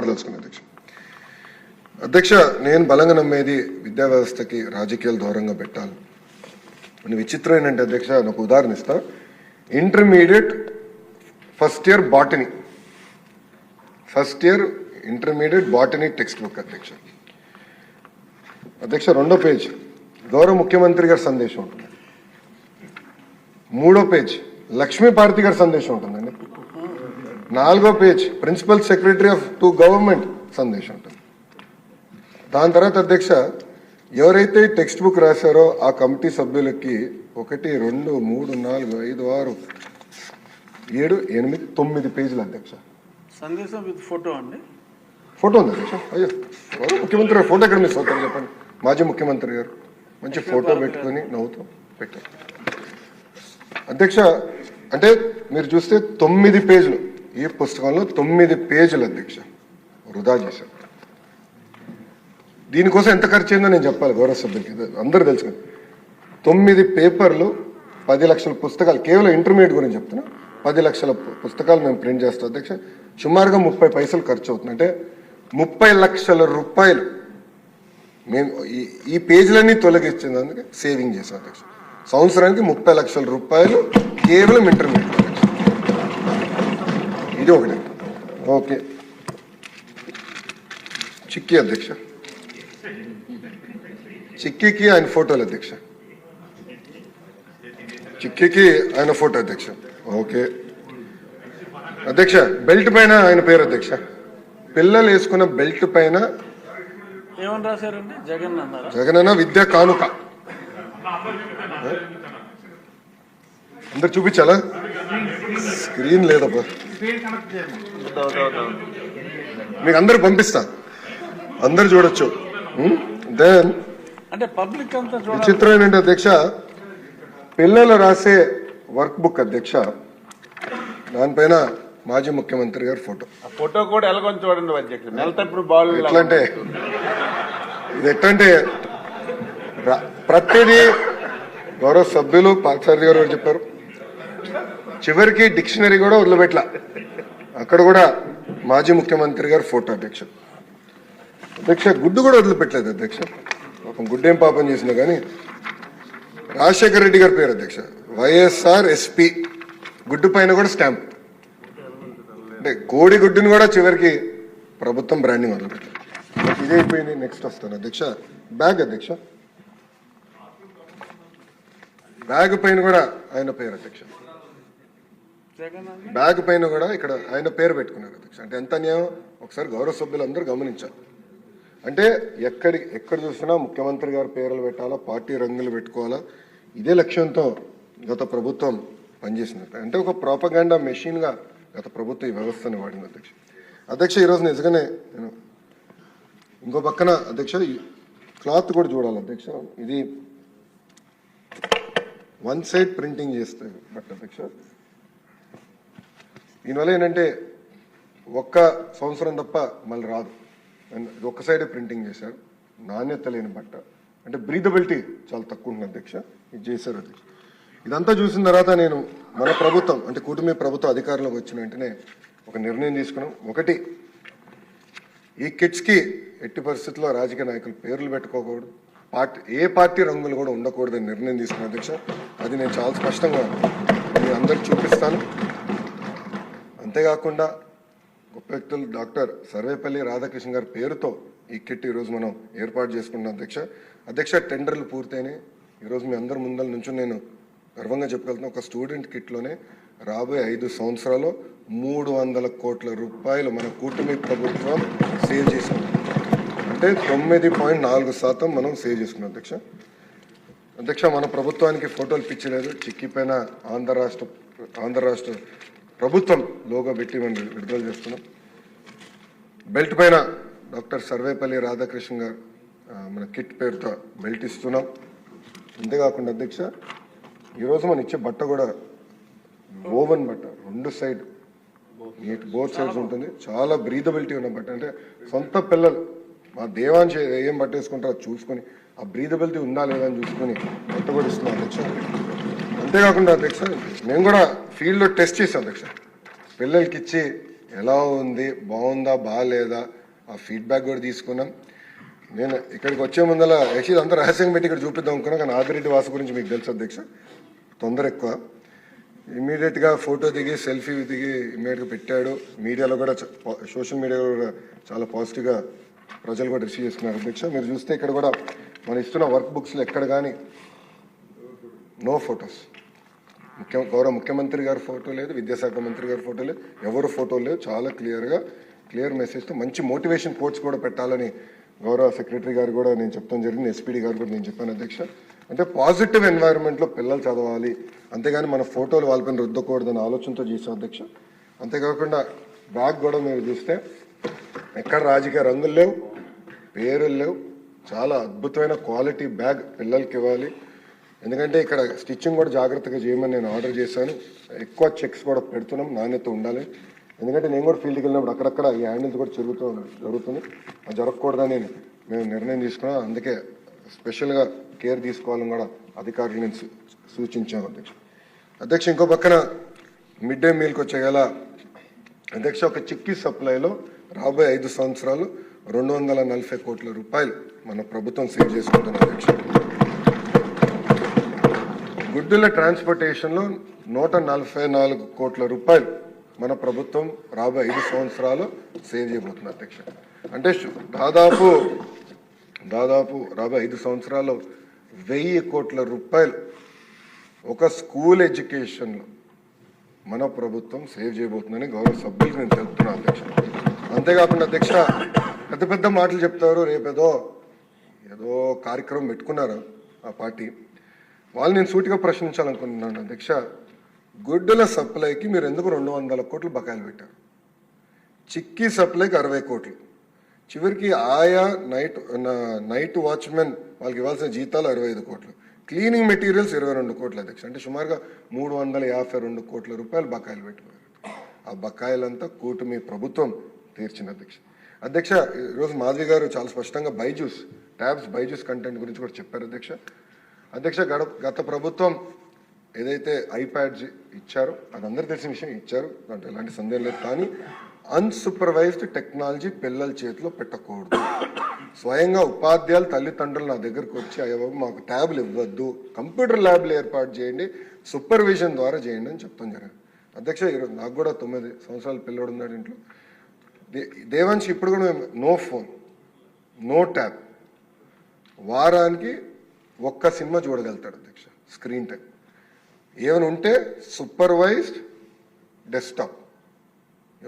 మాట్లాడదలుచుకున్నాను అధ్యక్ష. అధ్యక్ష నేను బలంగా నమ్మేది విద్యా వ్యవస్థకి రాజకీయాలు దూరంగా పెట్టాలి. కొన్ని విచిత్రం ఏంటంటే అధ్యక్ష నాకు ఉదాహరణ ఇస్తా. Intermediate first year botany. First year intermediate botany text book అధ్యక్ష. అధ్యక్ష రెండో పేజ్. గౌరవ ముఖ్యమంత్రి గారి సందేశం ఉంటుంది. మూడో పేజ్. లక్ష్మీ భారతి గారి సందేశం ఉంటుందండి. నాలుగో page principal secretary of to government సందేశం ఉంటుంది. దాని తర్వాత అధ్యక్ష ఎవరైతే టెక్స్ట్ బుక్ రాశారో ఆ కమిటీ సభ్యులకి ఒకటి రెండు మూడు నాలుగు ఐదు ఆరు ఏడు ఎనిమిది తొమ్మిది పేజీలు అధ్యక్ష. సందేశం విత్ ఫోటో అండి? ఫోటో ఉంది అధ్యక్ష. అయ్యో ఎవరు ముఖ్యమంత్రి గారు? ఫోటో ఎక్కడ మిస్ అవుతారు చెప్పండి. మాజీ ముఖ్యమంత్రి గారు. మంచి ఫోటో పెట్టుకొని నవ్వుతూ పెట్టారు అధ్యక్ష అంటే మీరు చూస్తే తొమ్మిది పేజీలు. ఈ పుస్తకంలో తొమ్మిది పేజీలు అధ్యక్ష. వృధా చేశారు దీనికోసం ఎంత ఖర్చు అయిందో నేను చెప్పాలి గౌరవ సభ్యులకి. అందరూ తెలుసు తొమ్మిది పేపర్లు పది లక్షల పుస్తకాలు కేవలం ఇంటర్మీడియట్ గురించి చెప్తున్నా. పది లక్షల పుస్తకాలు మేము ప్రింట్ చేస్తాం అధ్యక్ష. సుమారుగా ముప్పై పైసలు ఖర్చు అవుతుంది అంటే ముప్పై లక్షల రూపాయలు మేము ఈ ఈ పేజీలన్నీ అందుకే సేవింగ్ చేసాం అధ్యక్ష. సంవత్సరానికి ముప్పై లక్షల రూపాయలు కేవలం ఇంటర్మీడియట్. ఇది ఒకటి. ఓకే. చిక్కీ అధ్యక్ష. చిక్కీకి ఆయన ఫోటోలు అధ్యక్ష. చిక్కీకి ఆయన ఫోటో అధ్యక్ష. ఓకే. అధ్యక్ష బెల్ట్ పైన ఆయన పేరు అధ్యక్ష. పిల్లలు వేసుకున్న బెల్ట్ పైన ఏమని రాశారండి? జగన్ అన్నారా? జగనన్న విద్యా కానుక. అందరు చూపించాలా? స్క్రీన్ లేదబ్బా. మీకు అందరు పంపిస్తా. అందరు చూడొచ్చు. దెన్ అంటే పబ్లిక్ అంతా చూడాలి. విచిత్రం ఏంటంటే అధ్యక్ష పిల్లలు రాసే వర్క్ బుక్ అధ్యక్ష దానిపైన మాజీ ముఖ్యమంత్రి గారి ఫోటో. ఆ ఫోటో కూడా ఎలాగొని చూడండి అధ్యక్షుడు నెలతప్పుడు బాల్ ఎట్లా అంటే ఇది ఎట్లంటే రా- ప్రతిదీ గౌరవ సభ్యులు పార్థసారథి గారు చెప్పారు. చివరికి డిక్షనరీ కూడా వదిలిపెట్ల. అక్కడ కూడా మాజీ ముఖ్యమంత్రి గారు ఫోటో అధ్యక్ష అధ్యక్ష గుడ్డు కూడా వదిలిపెట్టలేదు అధ్యక్ష. పాపం గుడ్డేం పాపం చేసినా కానీ రాజశేఖర రెడ్డి గారి పేరు అధ్యక్ష. YSR SP. గుడ్డు పైన కూడా స్టాంప్. అంటే కోడి గుడ్డుని కూడా చివరికి ప్రభుత్వం బ్రాండింగ్ మొదలుపెట్టారు ఇదే అయిపోయింది నెక్స్ట్ వస్తాను. అధ్యక్ష బ్యాగ్ అధ్యక్ష. బ్యాగ్ పైన కూడా ఆయన పేరు అధ్యక్ష. బ్యాగ్ పైన కూడా ఇక్కడ ఆయన పేరు పెట్టుకున్నారు అధ్యక్ష. అంటే ఎంత అన్యాయం? ఒకసారి గౌరవ సభ్యులందరూ గమనించాలి. అంటే ఎక్కడి ఎక్కడ చూసినా ముఖ్యమంత్రి గారి పేర్లు పెట్టాలా పార్టీ రంగులు పెట్టుకోవాలా? ఇదే లక్ష్యంతో గత ప్రభుత్వం పనిచేసింది. అంటే ఒక ప్రాపగాండా మెషిన్గా గత ప్రభుత్వం ఈ వ్యవస్థను వాడింది అధ్యక్ష. అధ్యక్ష ఈరోజు నిజంగానే నేను ఇంకో పక్కన అధ్యక్ష క్లాత్ కూడా చూడాలి అధ్యక్ష. ఇది వన్ సైడ్ ప్రింటింగ్ చేస్తే బట్ అధ్యక్ష దీనివల్ల ఏంటంటే ఒక్క సంవత్సరం తప్ప మళ్ళీ రాదు. అండ్ ఇది ఒక్క సైడే ప్రింటింగ్ చేశారు. నాణ్యత లేని బట్ట. అంటే బ్రీదబిలిటీ చాలా తక్కువ ఉంటుంది అధ్యక్ష. ఇది చేశారు అధ్యక్ష. ఇదంతా చూసిన తర్వాత నేను మన ప్రభుత్వం అంటే కూటమి ప్రభుత్వం అధికారంలోకి వచ్చిన వెంటనే ఒక నిర్ణయం తీసుకున్నాం. ఒకటి ఈ కిట్స్కి ఎట్టి పరిస్థితుల్లో రాజకీయ నాయకులు పేర్లు పెట్టుకోకూడదు. పార్టీ ఏ పార్టీ రంగులు కూడా ఉండకూడదని నిర్ణయం తీసుకున్న అధ్యక్ష. అది నేను చాలా స్పష్టంగా మీ అందరికి చూపిస్తాను. అంతేకాకుండా గొప్ప వ్యక్తులు డాక్టర్ సర్వేపల్లి రాధాకృష్ణ గారి పేరుతో ఈ కిట్ ఈరోజు మనం ఏర్పాటు చేసుకుంటున్నాం అధ్యక్ష. అధ్యక్ష టెండర్లు పూర్తయినాయి. ఈరోజు మీ అందరి ముందల నుంచి నేను గర్వంగా చెప్పగలుగుతున్నా ఒక స్టూడెంట్ కిట్లోనే రాబోయే ఐదు సంవత్సరాలు మూడు వందల కోట్ల రూపాయలు మన కూటమి ప్రభుత్వం సేవ్ చేసింది. అంటే తొమ్మిది పాయింట్ నాలుగు శాతం మనం సేవ్ చేసుకున్నాం అధ్యక్ష. అధ్యక్ష మన ప్రభుత్వానికి ఫోటోలు పిచ్చలేదు. చిక్కిపోయిన ఆంధ్ర రాష్ట్ర ఆంధ్ర రాష్ట్ర ప్రభుత్వం లోగో పెట్టి మనం విడుదల చేస్తున్నాం. బెల్ట్ పైన డాక్టర్ సర్వేపల్లి రాధాకృష్ణ గారు మన కిట్ పేరుతో బెల్ట్ ఇస్తున్నాం. అంతేకాకుండా అధ్యక్ష ఈరోజు మనం ఇచ్చే బట్ట కూడా ఓవెన్ బట్ట రెండు సైడ్ నీట్ బోత్ సైడ్స్ ఉంటుంది. చాలా బ్రీదబిలిటీ ఉన్న బట్ట. అంటే సొంత పిల్లలు మా దేవాంశ ఏం పట్టేసుకుంటారో అది చూసుకొని ఆ బ్రీదబిలిటీ ఉందా లేదా అని చూసుకొని బట్ట కూడా ఇస్తున్నాం అధ్యక్ష. అంతేకాకుండా అధ్యక్ష మేము కూడా ఫీల్డ్లో టెస్ట్ చేసాం అధ్యక్ష. పిల్లలకి ఇచ్చి ఎలా ఉంది బాగుందా బాగాలేదా ఆ ఫీడ్బ్యాక్ కూడా తీసుకున్నాం. నేను ఇక్కడికి వచ్చే ముందర యాక్చువల్లీ అంతా రహస్యంగా పెట్టి ఇక్కడ చూపిద్దాం అనుకున్నా కానీ ఆదిరెడ్డి వాసు గురించి మీకు తెలుసు అధ్యక్ష. తొందర ఎక్కువ. ఇమీడియట్గా ఫోటో దిగి సెల్ఫీ దిగి ఇమీడియట్గా పెట్టాడు. మీడియాలో కూడా సోషల్ మీడియాలో కూడా చాలా పాజిటివ్గా ప్రజలు కూడా రిసీవ్ చేస్తున్నారు అధ్యక్ష. మీరు చూస్తే ఇక్కడ కూడా మనం ఇస్తున్న వర్క్ బుక్స్లో ఎక్కడ కానీ నో ఫొటోస్ ముఖ్య గౌరవ ముఖ్యమంత్రి గారి ఫోటో లేదు విద్యాశాఖ మంత్రి గారి ఫోటో లేదు ఎవరు ఫోటో లేదు చాలా క్లియర్గా క్లియర్ మెసేజ్తో మంచి మోటివేషన్ కోట్స్ కూడా పెట్టాలని గౌరవ సెక్రటరీ గారు కూడా నేను చెప్తాను జరిగింది ఎస్పీడీ గారు కూడా నేను చెప్పాను అధ్యక్ష. అంటే పాజిటివ్ ఎన్వైరన్మెంట్లో పిల్లలు చదవాలి అంతేగాని మన ఫోటోలు వాళ్ళపైన రుద్దకూడదనే ఆలోచనతో చేసాం అధ్యక్ష. అంతేకాకుండా బ్యాగ్ కూడా మీరు చూస్తే ఎక్కడ రాజకీయ రంగులు లేవు పేరులు లేవు చాలా అద్భుతమైన క్వాలిటీ బ్యాగ్ పిల్లలకి ఇవ్వాలి. ఎందుకంటే ఇక్కడ స్టిచ్చింగ్ కూడా జాగ్రత్తగా చేయమని నేను ఆర్డర్ చేశాను. ఎక్కువ చెక్స్ కూడా పెడుతున్నాం నాణ్యత ఉండాలి. ఎందుకంటే నేను కూడా ఫీల్డ్కి వెళ్ళినప్పుడు అక్కడక్కడ ఈ హ్యాండిల్స్ కూడా జరుగుతూ జరుగుతుంది అది జరగకూడదని మేము నిర్ణయం తీసుకున్నాం. అందుకే స్పెషల్గా కేర్ తీసుకోవాలని కూడా అధికారులు నేను సూ- సూచించాను అధ్యక్ష. అధ్యక్ష ఇంకో పక్కన మిడ్ డే మీల్కి వచ్చే గల అధ్యక్ష ఒక చిక్కీ సప్లైలో రాబోయే ఐదు సంవత్సరాలు రెండు వందల నలభై కోట్ల రూపాయలు మన ప్రభుత్వం సేవ్ చేసుకుంటుంది అధ్యక్ష. గుడ్డుల ట్రాన్స్పోర్టేషన్లో నూట నలభై నాలుగు కోట్ల రూపాయలు మన ప్రభుత్వం రాబోయే ఐదు సంవత్సరాలు సేవ్ చేయబోతుంది అధ్యక్ష. అంటే దాదాపు దాదాపు రాబోయే ఐదు సంవత్సరాలు వెయ్యి కోట్ల రూపాయలు ఒక స్కూల్ ఎడ్యుకేషన్లో మన ప్రభుత్వం సేవ్ చేయబోతుందని గౌరవ సభ్యులకు నేను తెలుపుతున్నాను అధ్యక్ష. అంతేకాకుండా అధ్యక్ష పెద్ద పెద్ద మాటలు చెప్తారు రేపేదో ఏదో కార్యక్రమం పెట్టుకున్నారు ఆ పార్టీ. వాళ్ళు నేను సూటిగా ప్రశ్నించాలనుకుంటున్నాను. అధ్యక్ష గుడ్డల సప్లైకి మీరు ఎందుకు రెండు వందల కోట్లు బకాయిలు పెట్టారు? చిక్కీ సప్లైకి అరవై కోట్లు. చివరికి ఆయా నైట్ నైట్ వాచ్మెన్ వాళ్ళకి ఇవ్వాల్సిన జీతాలు అరవై ఐదు కోట్లు. క్లీనింగ్ మెటీరియల్స్ ఇరవై రెండు కోట్లు అధ్యక్ష అంటే సుమారుగా మూడు వందల యాభై రెండు కోట్ల రూపాయలు బకాయిలు పెట్టుకున్నారు. ఆ బకాయిలంతా కూటమి ప్రభుత్వం తీర్చింది అధ్యక్ష అధ్యక్ష ఈరోజు మాధవి గారు చాలా స్పష్టంగా బైజూస్ ట్యాబ్స్ బైజూస్ కంటెంట్ గురించి కూడా చెప్పారు అధ్యక్ష అధ్యక్ష గడ గత ప్రభుత్వం ఏదైతే ఐప్యాడ్స్ ఇచ్చారో అది అందరికీ తెలిసిన విషయం ఇచ్చారు. దాంట్లో ఎలాంటి సందేహం లేదు. కానీ అన్సూపర్వైజ్డ్ టెక్నాలజీ పిల్లల చేతిలో పెట్టకూడదు. స్వయంగా ఉపాధ్యాయులు తల్లిదండ్రులు నా దగ్గరకు వచ్చి అయ్యబాబు మాకు ట్యాబ్లు ఇవ్వద్దు. కంప్యూటర్ ల్యాబ్లు ఏర్పాటు చేయండి. సూపర్విజన్ ద్వారా చేయండి అని చెప్తాం జరిగింది. అధ్యక్ష ఈరోజు నాకు కూడా తొమ్మిది సంవత్సరాల పిల్లోడు ఉన్నాడు ఇంట్లో. దే- దేవాంశ్ ఇప్పుడు కూడా మేము నో ఫోన్ నో ట్యాబ్. వారానికి ఒక్క సినిమా చూడగలుగుతాడు అధ్యక్ష స్క్రీన్ టైం. ఏమైనా ఉంటే సూపర్వైజ్డ్ డెస్క్టాప్.